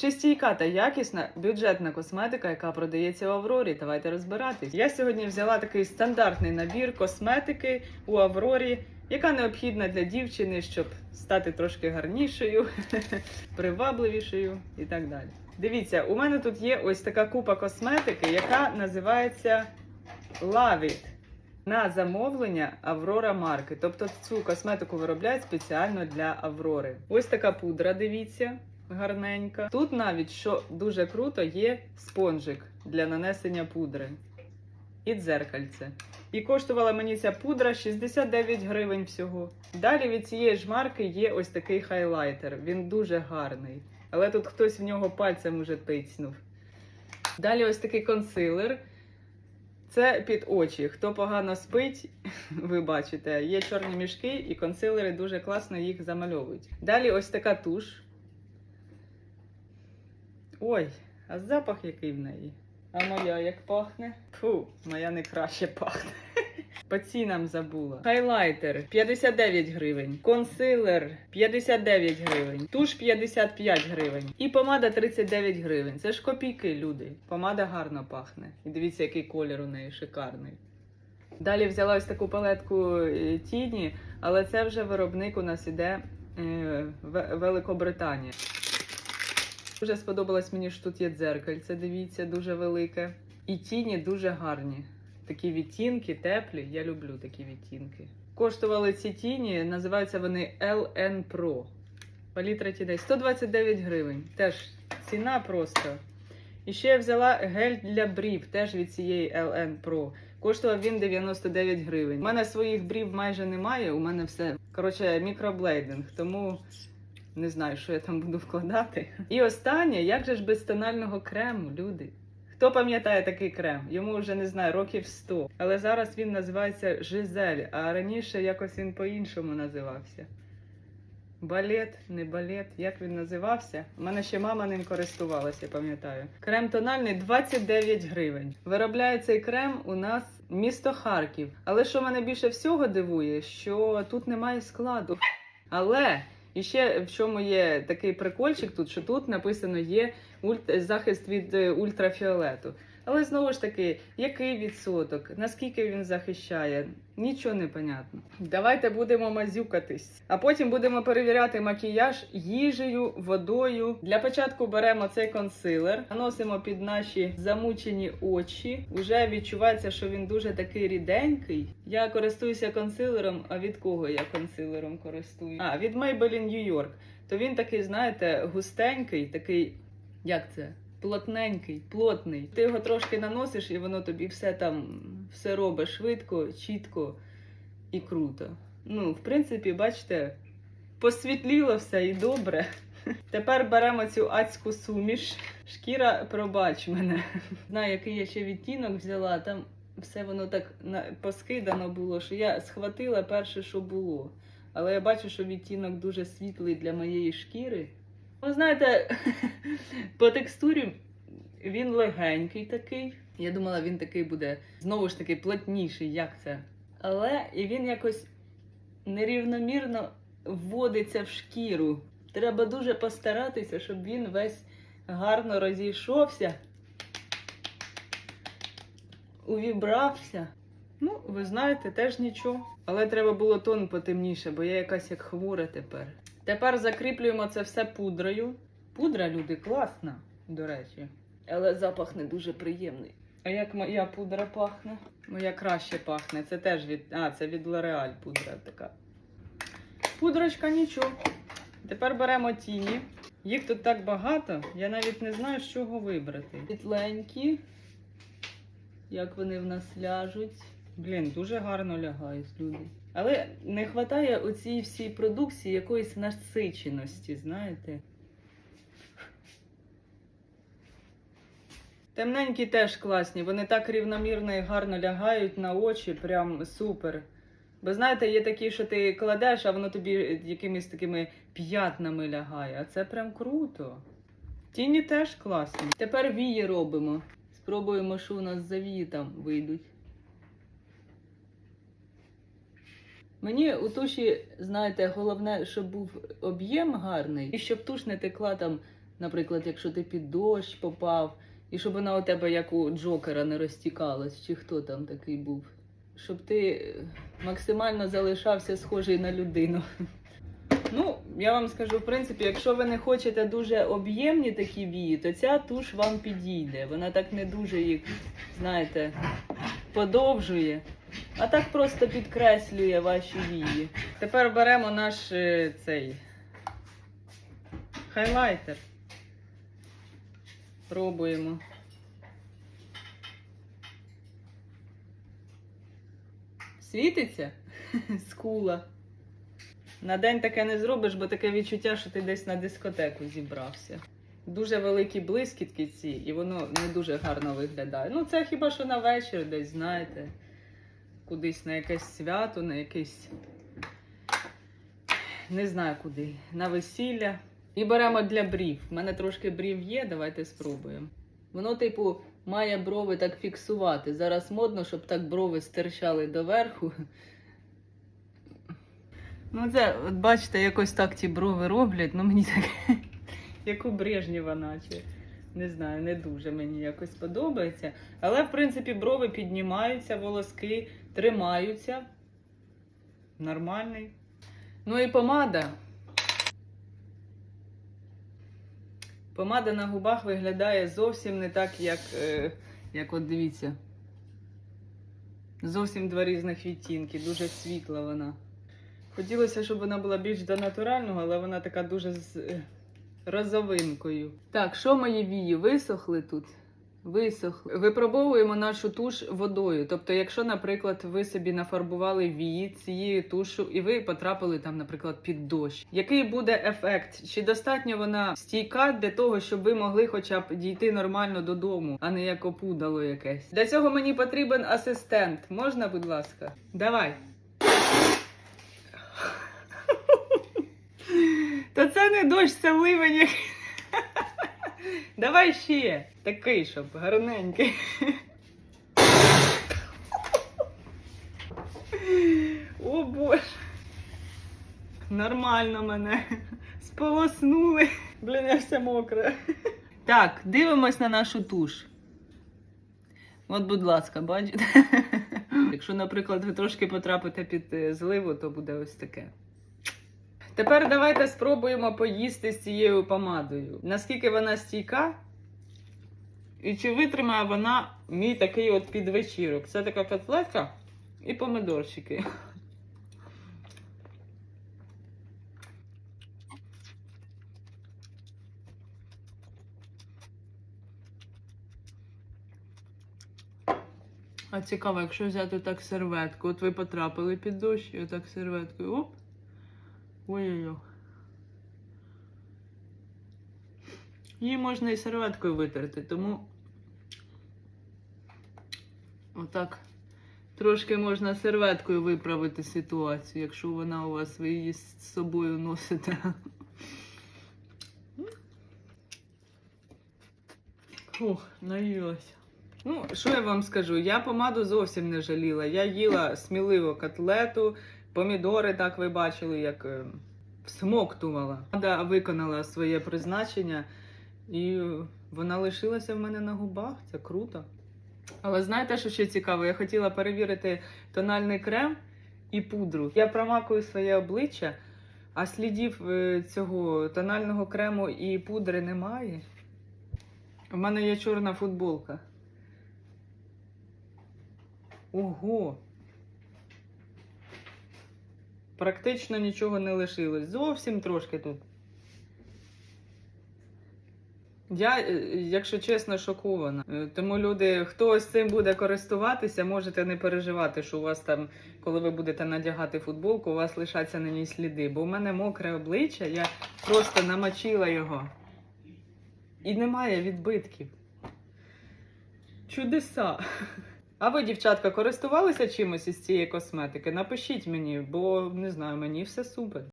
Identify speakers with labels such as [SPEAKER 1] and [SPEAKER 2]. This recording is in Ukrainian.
[SPEAKER 1] Чи стійка та якісна бюджетна косметика, яка продається в Аврорі? Давайте розбиратись. Я сьогодні взяла такий стандартний набір косметики у Аврорі, яка необхідна для дівчини, щоб стати трошки гарнішою, привабливішою і так далі. Дивіться, у мене тут є ось така купа косметики, яка називається Love на замовлення Аврора марки. Тобто цю косметику виробляють спеціально для Аврори. Ось така пудра, дивіться, гарненька. Тут навіть, що дуже круто, є спонжик для нанесення пудри. І дзеркальце. І коштувала мені ця пудра 69 гривень всього. Далі від цієї ж марки є ось такий хайлайтер. Він дуже гарний. Але тут хтось в нього пальцем уже тицнув. Далі ось такий консилер. Це під очі. Хто погано спить, ви бачите, є чорні мішки, і консилери дуже класно їх замальовують. Далі ось така туш. Ой, а запах який в неї? А моя як пахне? Фу, моя не краще пахне. По цінам забула. Хайлайтер 59 гривень, консилер 59 гривень, туш 55 гривень і помада 39 гривень. Це ж копійки, люди. Помада гарно пахне. І дивіться, який колір у неї шикарний. Далі взяла ось таку палетку е, тіні, але це вже виробник у нас іде е, В- Великобританія. Дуже сподобалось мені, що тут є дзеркальце, дивіться, дуже велике. І тіні дуже гарні. Такі відтінки, теплі. Я люблю такі відтінки. Коштували ці тіні, називаються вони LN Pro. Палітра тіней 129 гривень. Теж ціна просто. І ще я взяла гель для брів, теж від цієї LN Pro. Коштував він 99 гривень. У мене своїх брів майже немає, у мене все. Коротше, мікроблейдинг, тому не знаю, що я там буду вкладати. І останнє, як же ж без тонального крему, люди? Хто пам'ятає такий крем? Йому вже не знаю, років 100. Але зараз він називається Жизель, а раніше якось він по-іншому називався. Балет, не балет, як він називався? У мене ще мама ним користувалася, пам'ятаю. Крем тональний 29 гривень. Виробляє цей крем у нас місто Харків. Але що мене більше всього дивує, що тут немає складу. Але і ще в чому є такий прикольчик тут, що тут написано є захист від е, ультрафіолету. Але знову ж таки, який відсоток, наскільки він захищає, нічого не понятно. Давайте будемо мазюкатись, а потім будемо перевіряти макіяж їжею, водою. Для початку беремо цей консилер, наносимо під наші замучені очі. Уже відчувається, що він дуже такий ріденький. Я користуюся консилером. А від кого я консилером користуюся? А від Maybelline New York. То він такий, знаєте, густенький, такий, як це? Плотненький, плотний. Ти його трошки наносиш, і воно тобі все там все робить швидко, чітко і круто. Ну, в принципі, бачите, посвітліло все і добре. Тепер беремо цю адську суміш. Шкіра, пробач мене. Знаю, який я ще відтінок взяла. Там все воно так поскидано було, що я схватила перше, що було. Але я бачу, що відтінок дуже світлий для моєї шкіри. Ви знаєте, по текстурі він легенький такий. Я думала, він такий буде знову ж таки плотніший, як це. Але і він якось нерівномірно вводиться в шкіру. Треба дуже постаратися, щоб він весь гарно розійшовся, увібрався. Ну, ви знаєте, теж нічого. Але треба було тон потемніше, бо я якась як хвора тепер. Тепер закріплюємо це все пудрою. Пудра, люди, класна, до речі. Але запах не дуже приємний. А як моя пудра пахне? Моя краще пахне. Це теж від. А, це від L'Oreal пудра така. Пудрочка нічого. Тепер беремо тіні. Їх тут так багато, я навіть не знаю, з чого вибрати. Світленькі. Як вони в нас ляжуть. Блін, дуже гарно лягають люди. Але не вистачає у цій всій продукції якоїсь насиченості, знаєте. Темненькі теж класні, вони так рівномірно і гарно лягають на очі, прям супер. Бо знаєте, є такі, що ти кладеш, а воно тобі якимись такими п'ятнами лягає. А це прям круто. Тіні теж класні. Тепер вії робимо. Спробуємо, що у нас за вії там вийдуть. Мені у туші, знаєте, головне, щоб був об'єм гарний, і щоб туш не текла там Наприклад, якщо ти під дощ попав, і щоб вона у тебе як у Джокера не розтікалась, чи хто там такий був. Щоб ти е, максимально залишався схожий на людину. Ну, я вам скажу, в принципі, якщо ви не хочете дуже об'ємні такі вії, то ця туш вам підійде. Вона так не дуже їх, знаєте, подовжує, а так просто підкреслює ваші вії. Тепер беремо наш е, цей хайлайтер. Пробуємо. Світиться? Скула. На день таке не зробиш, бо таке відчуття, що ти десь на дискотеку зібрався. Дуже великі блискітки ці, і воно не дуже гарно виглядає. Ну, це хіба що на вечір десь, знаєте, кудись на якесь свято, на якесь. Не знаю куди. На весілля. І беремо для брів. У мене трошки брів є, давайте спробуємо. Воно, типу, має брови так фіксувати. Зараз модно, щоб так брови стирчали доверху. Ну, це, от бачите, якось так ті брови роблять, ну мені так, як у Брежнєва, наче. Не знаю, не дуже мені якось подобається. Але, в принципі, брови піднімаються, волоски тримаються. Нормальний. Ну і помада. Помада на губах виглядає зовсім не так, як, е, як от дивіться. Зовсім два різних відтінки, дуже світла вона. Хотілося, щоб вона була більш до натурального, але вона така дуже е, розовинкою. Так, що мої вії? Висохли тут? Висохли. Випробовуємо нашу туш водою. Тобто, якщо, наприклад, ви собі нафарбували вії цією тушу, і ви потрапили там, наприклад, під дощ. Який буде ефект? Чи достатньо вона стійка для того, щоб ви могли хоча б дійти нормально додому, а не як опудало якесь? Для цього мені потрібен асистент. Можна, будь ласка? Давай. Та це не дощ, це ливень. Давай ще. Такий, щоб гарненький. О боже. Нормально мене. Сполоснули. Блін, я вся мокра. Так, дивимось на нашу туш. От, будь ласка, бачите? Якщо, наприклад, ви трошки потрапите під е, зливу, то буде ось таке. Тепер давайте спробуємо поїсти з цією помадою. Наскільки вона стійка? І чи витримає вона мій такий от підвечірок? Це така котлетка і помидорчики. А цікаво, якщо взяти так серветку, от ви потрапили під дощ, і отак серветкою. Оп. Ой-ой-ой. Її можна і серветкою витерти, тому отак трошки можна серветкою виправити ситуацію, якщо вона у вас ви її з собою носите. Фух, наїлася. Ну, що я вам скажу? Я помаду зовсім не жаліла. Я їла сміливо котлету, помідори, так ви бачили, як е, всмоктувала. Помада виконала своє призначення, і вона лишилася в мене на губах. Це круто. Але знаєте, що ще цікаво? Я хотіла перевірити тональний крем і пудру. Я промакую своє обличчя, а слідів е, цього тонального крему і пудри немає. У мене є чорна футболка. Ого. Практично нічого не лишилось. Зовсім трошки тут. Я, е, якщо чесно, шокована. Е, Тому люди, хто з цим буде користуватися, можете не переживати, що у вас там, коли ви будете надягати футболку, у вас лишаться на ній сліди. Бо у мене мокре обличчя, я просто намочила його. І немає відбитків. Чудеса. А ви, дівчатка, користувалися чимось із цієї косметики? Напишіть мені, бо не знаю, мені все супер.